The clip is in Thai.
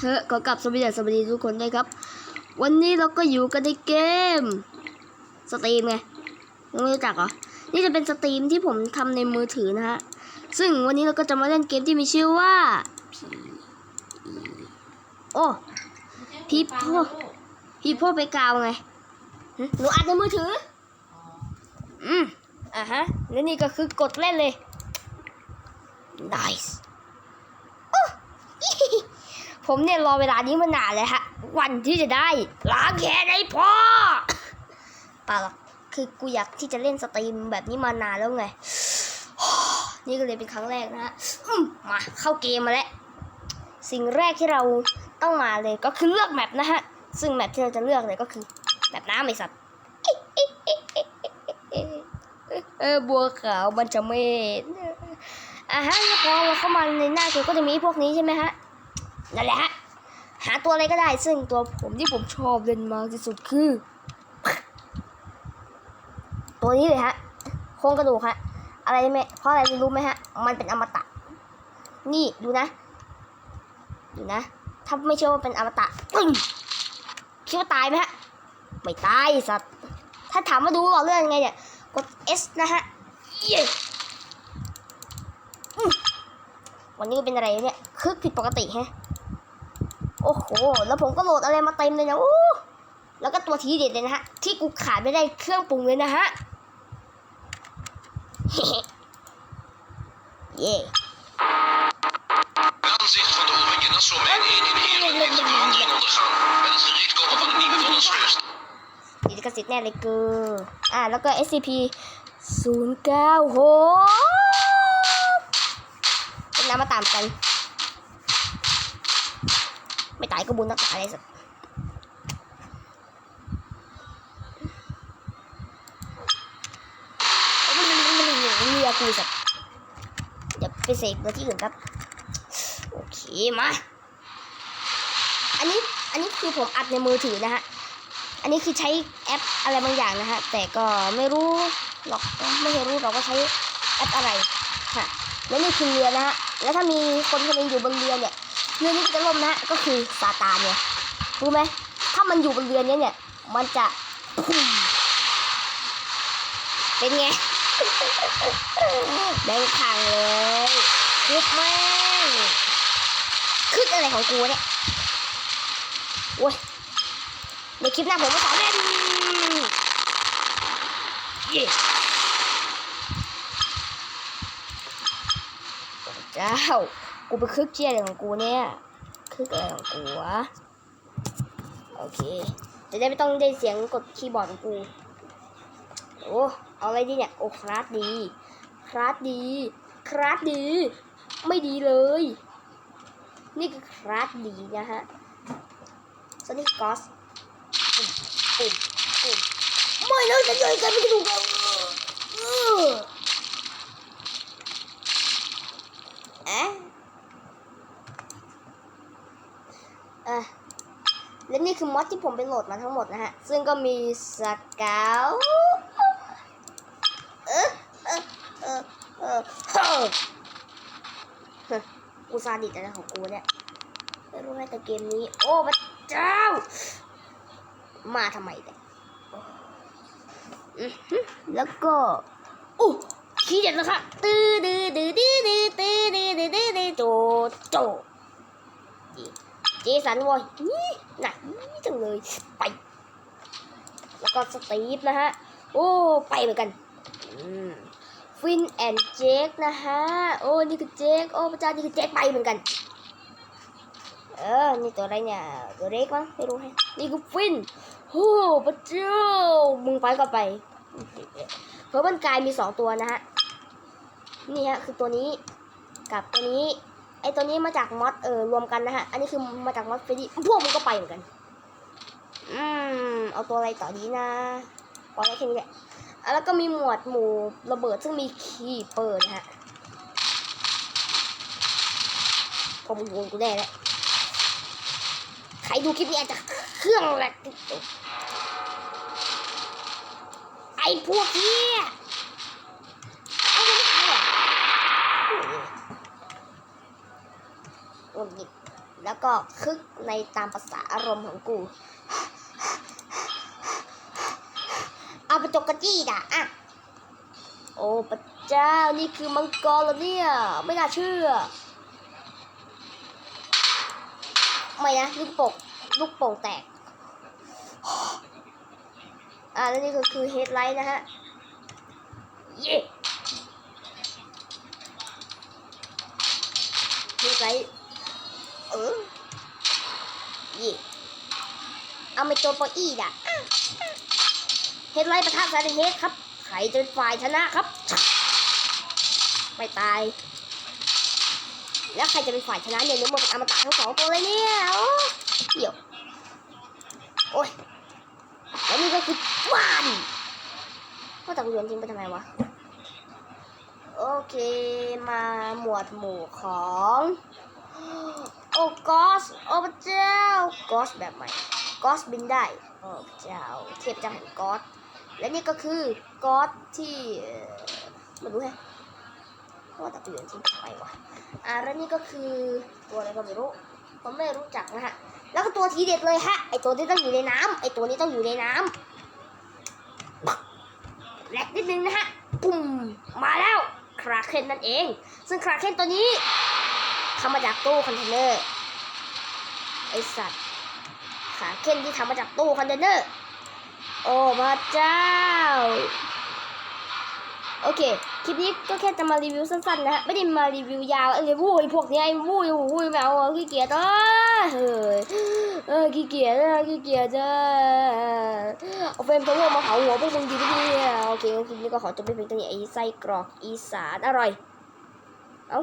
เฮ้ขอกลับสวัสดีสวัสดีทุกคนด้วยครับ วันนี้เราก็อยู่กันในเกม สตรีมไงยังไม่รู้จักเหรอ นี่จะเป็นสตรีมที่ผมทำในมือถือนะฮะ ซึ่งวันนี้เราก็จะมาเล่นเกมที่มีชื่อว่าโอ้พี่พ่อพี่พ่อไปกาวไงหึหนูอัดในมือถือ อืมอะฮะ แล้วนี่ก็คือกดเล่นเลย nice โอ้ ผมเนี่ยรอเวลานี้มานานเลยฮะ วันที่จะได้ล้างแค้นให้พ่อเปล่าหรอกคือกูอยากที่จะเล่นสตรีมแบบนี้มานานแล้วไง นี่ก็เลยเป็นครั้งแรกนะฮะมมาเข้าเกมมาแล้ว สิ่งแรกที่เราต้องมาเลยก็คือเลือกแมปนะฮะ ซึ่งแมปที่เราจะเลือกเลยก็คือแมปน้ำไอสัตว์เออบัวขาวมันจะเมดอะฮะแล้วพอเราเข้ามาในหน้าเกมก็จะมีพวกนี้ใช่ไหมฮะ นั่นแหละฮะหาตัวอะไรก็ได้ ซึ่งตัวผมที่ผมชอบเล่นมากที่สุดคือ ตัวนี้เลยฮะโครงกระดูกฮะอะไรไหมเพราะอะไรรู้ไหมฮะ มันเป็นอมตะ นี่ดูนะ ดูนะ ถ้าไม่เชื่อว่าเป็นอมตะปึ้งคิดว่าตายไหมฮะ ไม่ตายสัตว์ ถ้าถามว่าดูหล่อเรื่องยังไงเนี่ย กด S นะฮะเย้วันนี้เป็นอะไรเนี่ย คึกผิดปกติแฮะ โอ้โห แล้วผมก็โหลดอะไรมาเต็มเลยนะโอ้แล้วก็ตัวทีเด็ดเลยนะฮะ ที่กูขาดไม่ได้เครื่องปรุงเลยนะฮะ เย่ดีกสิทธิ์แน่เลยกูอ่า แล้วก็ SCP 096เป็นน้ำมาตามกัน ไม่ตายก็บุญนักตายเลยสัตว์เอ้ยมันมันมันมันเรือกูสัตว์เดี๋ยวไปเสกมาที่อื่นครับ โอเคมา อันนี้อันนี้คือผมอัดในมือถือนะฮะ อันนี้คือใช้แอปอะไรบางอย่างนะฮะ แต่ก็ไม่รู้หรอกไม่เคยรู้หรอกว่าใช้แอปอะไรฮะแล้วนี่คือเรือนะฮะ แล้วถ้ามีคนคนนึงอยู่บนเรือเนี่ย เรือนี้จะล่มนะก็คือซาตานเนี่ยรู้ไหมถ้ามันอยู่บนเรือนี้เนี่ย มันจะพุ่งเป็นไงแบงพังเลยคึกม่งคึกอะไรของกูเนี่ยโว้ยในคลิปหน้าผมจะสอนเล่นเจ้า กูไปคึกเจียอะไรของกูเนี่ยคึกอะไรของกูวะโอเค จะได้ไม่ต้องได้เสียงกดคีย์บอร์ดของกูโอ้เอาอะไรดีเนี่ยโอ้คลาสดีคลาสดีคลาสดี ไม่ดีเลย นี่คือคลาสดีนะฮะสนิกกอสปุ่มปุ่มปุ่มไม่นะจะย่อยกันไม่ถูกกันเออเอ๊ะ เอะและนี่คือมอดที่ผมไปโหลดมาทั้งหมดนะฮะ ซึ่งก็มีสเกาวเออเออเออเออกูซาดิสอะไรของกูเนี่ยไม่รู้แม้แต่เกมนี้ โอ้พระเจ้า มาทำไมเนี่ยแล้วก็อู้ขี้เด็ดแล้วค่ะตื้อดื้อดื้อดื้อดื้อดื้อดื้อดื้อโจโจ จสันวอยนี่หนักนี่จังเลย ไป แล้วก็สตีฟนะฮะ โอ้ ไปเหมือนกันฟินแอนเจคนะฮะ โอ้ นี่คือเจค โอ้ พระเจ้านี่คือเจคไปเหมือนกัน เออ นี่ตัวอะไรเนี่ย ตัวเล็กมั้งไม่รู้ให้นี่คือฟินโอ้พระเจ้า มึงไปก็ไป เพราะมันกลายมีสองตัวนะฮะ นี่ฮะ คือตัวนี้ กับตัวนี้ อตัวนี้มาจากมอสเออรวมกันนะฮะ อันนี้คือมาจากมอสเฟรดี้พวกมึงก็ไปเหมือนกัน อืม เอาตัวอะไรต่อดีนะพอได้แค่นี้แหละแล้วก็มีหมวดหมู่ระเบิดซึ่งมีคีย์เปิดนะฮะผมงงกูแน่แล้วใครดูคลิปนี้อาจจะเครื่องแหลกติดตัวไอ้พวกเนี้ยเอาไม่ตายเหรอโอ้ยหงิดแล้วก็คึกในตามภาษาอารมณ์ของกู เอาไปจกกระจี้ด่ะอะ โอ้พระเจ้านี่คือมังกรเหรอเนี่ย ไม่น่าเชื่อ ไม่นะลูกโป่งลูกโป่งแตก อ่าแล้วนี่ก็คือเฮดไลท์นะฮะ เย่เฮดไลท์ เออเย่เอาไปโจมปรอีด่ะเฮดไลท์ประทับไซเลนเฮดครับใครจะเป็นฝ่ายชนะครับ ไม่ตาย แล้วใครจะเป็นฝ่ายชนะเนี่ยนึกว่าเป็นอมตะทั้งสองตัวเลยเนี่ยโอ้เดี๋ยวโอ้ยแล้วนี่ก็คือวานว่าแต่กูโยนทิ้งไปทำไมวะโอเคมาหมวดหมู่ของ โอ้กอสโอ้พระเจ้ากอสแบบใหม่กอสบินได้โอ้พระเจ้าเทพเจ้าแห่งกอสและนี่ก็คือกอสที่ไม่รู้แฮะว่าแต่กูโยนทิ้งไปทำไมวะอ่าแล้วนี่ก็คือตัวอะไรก็ไม่รู้ผมไม่รู้จักนะฮะแล้วก็ตัวทีเด็ดเลยฮะไอตัวที่ต้องอยู่ในน้ำไอตัวนี้ต้องอยู่ในน้ำแหลกนิดนึงนะฮะปุ่มมาแล้วคราเคนนั่นเอง ซึ่งคราเคนตัวนี้ ทำมาจากตู้คอนเทนเนอร์ไอสัตว์คราเคนที่ทำมาจากตู้คอนเทนเนอร์โอ้พระเจ้า โอเค คลิปนี้ก็แค่จะมารีวิวสั้นๆนะฮะ ไม่ได้มารีวิวยาวไอ้เลยวู้ไอ้พวกเนี้ยไอ้วู้ไอ้วู้ไม่เอาอะขี้เกียจเอ้ยเฮ้ยเออขี้เกียจเออขี้เกียจเออเอาเฟรมตัวมาเผาหัวพวกมึงดีไม่ดีอะโอเคคลิปนี้ก็ขอจบไปเพียงเท่านี้ไอ้ไส้กรอกอีสานอร่อย เอ้า